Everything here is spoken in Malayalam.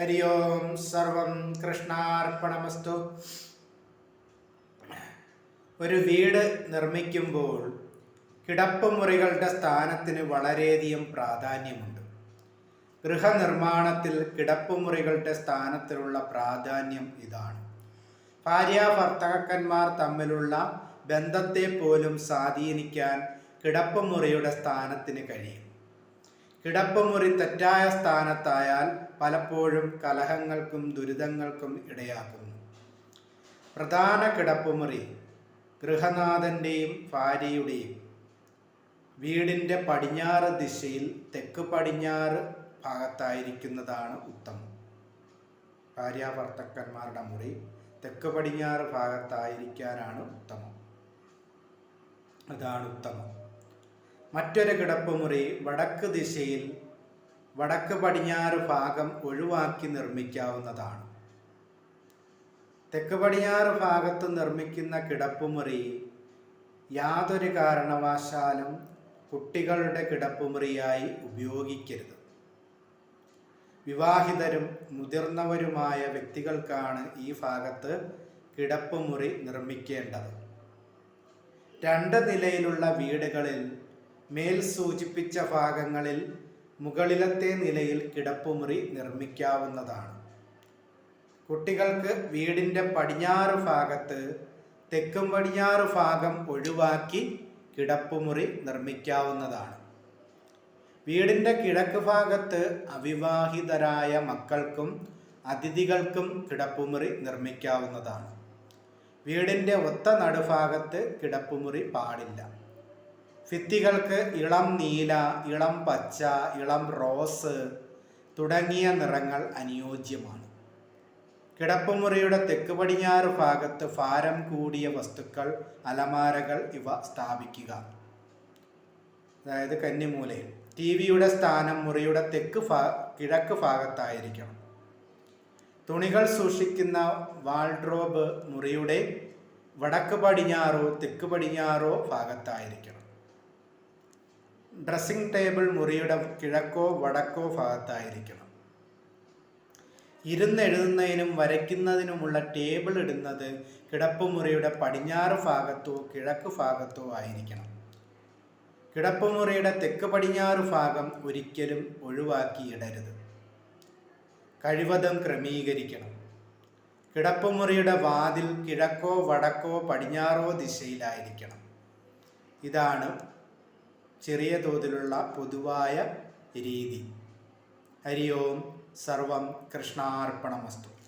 ഹരി ഓം സർവം കൃഷ്ണാർപ്പണമസ്തു ഒരു വീട് നിർമ്മിക്കുമ്പോൾ കിടപ്പുമുറികളുടെ സ്ഥാനത്തിന് വളരെയധികം പ്രാധാന്യമുണ്ട്. ഗൃഹനിർമ്മാണത്തിൽ കിടപ്പുമുറികളുടെ സ്ഥാനത്തിലുള്ള പ്രാധാന്യം ഇതാണ്. ഭാര്യ ഭർത്താക്കന്മാർ തമ്മിലുള്ള ബന്ധത്തെ പോലും സ്വാധീനിക്കാൻ കിടപ്പുമുറിയുടെ സ്ഥാനത്തിന് കഴിയും. കിടപ്പുമുറി തെറ്റായ സ്ഥാനത്തായാൽ പലപ്പോഴും കലഹങ്ങൾക്കും ദുരിതങ്ങൾക്കും ഇടയാക്കുന്നു. പ്രധാന കിടപ്പുമുറി ഗൃഹനാഥന്റെയും ഭാര്യയുടെയും. വീടിന്റെ പടിഞ്ഞാറ് ദിശയിൽ തെക്ക് പടിഞ്ഞാറ് ഭാഗത്തായിരിക്കുന്നതാണ് ഉത്തമം. ഭാര്യാഭർത്തക്കന്മാരുടെ മുറി തെക്ക് പടിഞ്ഞാറ് ഭാഗത്തായിരിക്കാനാണ് ഉത്തമം. അതാണ് ഉത്തമം. മറ്റൊരു കിടപ്പുമുറി വടക്ക് ദിശയിൽ വടക്ക് പടിഞ്ഞാറ് ഭാഗം ഒഴിവാക്കി നിർമ്മിക്കാവുന്നതാണ്. തെക്ക് പടിഞ്ഞാറ് ഭാഗത്ത് നിർമ്മിക്കുന്ന കിടപ്പുമുറി യാതൊരു കാരണവശാലും കുട്ടികളുടെ കിടപ്പുമുറിയായി ഉപയോഗിക്കരുത്. വിവാഹിതരും മുതിർന്നവരുമായ വ്യക്തികൾക്കാണ് ഈ ഭാഗത്ത് കിടപ്പുമുറി നിർമ്മിക്കേണ്ടത്. രണ്ട് നിലയിലുള്ള വീടുകളിൽ മേൽ സൂചിപ്പിച്ച ഭാഗങ്ങളിൽ മുകളിലത്തെ നിലയിൽ കിടപ്പുമുറി നിർമ്മിക്കാവുന്നതാണ്. കുട്ടികൾക്ക് വീടിന്റെ പടിഞ്ഞാറ് ഭാഗത്ത് തെക്കും പടിഞ്ഞാറ് ഭാഗം ഒഴിവാക്കി കിടപ്പുമുറി നിർമ്മിക്കാവുന്നതാണ്. വീടിന്റെ കിഴക്ക് ഭാഗത്ത് അവിവാഹിതരായ മക്കൾക്കും അതിഥികൾക്കും കിടപ്പുമുറി നിർമ്മിക്കാവുന്നതാണ്. വീടിന്റെ ഒത്ത നടുഭാഗത്ത് കിടപ്പുമുറി പാടില്ല. ഭിത്തികൾക്ക് ഇളം നീല ഇളം പച്ച ഇളം റോസ് തുടങ്ങിയ നിറങ്ങൾ അനുയോജ്യമാണ്. കിടപ്പുമുറിയുടെ തെക്ക് പടിഞ്ഞാറ് ഭാഗത്ത് ഭാരം കൂടിയ വസ്തുക്കൾ അലമാരകൾ ഇവ സ്ഥാപിക്കുക. അതായത് കന്നിമൂലയിൽ ടി വിയുടെ സ്ഥാനം മുറിയുടെ തെക്ക് ഭാ കിഴക്ക് ഭാഗത്തായിരിക്കണം. തുണികൾ സൂക്ഷിക്കുന്ന വാൾഡ്രോബ് മുറിയുടെ വടക്ക് പടിഞ്ഞാറോ തെക്ക് പടിഞ്ഞാറോ ഭാഗത്തായിരിക്കണം. ഡ്രസ്സിംഗ് ടേബിൾ മുറിയുടെ കിഴക്കോ വടക്കോ ഭാഗത്തായിരിക്കണം. ഇരുന്നെഴുതുന്നതിനും വരയ്ക്കുന്നതിനുമുള്ള ടേബിൾ ഇടുന്നത് കിടപ്പുമുറിയുടെ പടിഞ്ഞാറ് ഭാഗത്തോ കിഴക്ക് ഭാഗത്തോ ആയിരിക്കണം. കിടപ്പുമുറിയുടെ തെക്ക് പടിഞ്ഞാറ് ഭാഗം ഒരിക്കലും ഒഴിവാക്കി ഇടരുത് കഴിവതും ക്രമീകരിക്കണം. കിടപ്പുമുറിയുടെ വാതിൽ കിഴക്കോ വടക്കോ പടിഞ്ഞാറോ ദിശയിലായിരിക്കണം. ഇതാണ് ചെറിയ തോതിലുള്ള പൊതുവായ രീതി. ഹരി ഓം സർവം കൃഷ്ണാർപ്പണമസ്തു.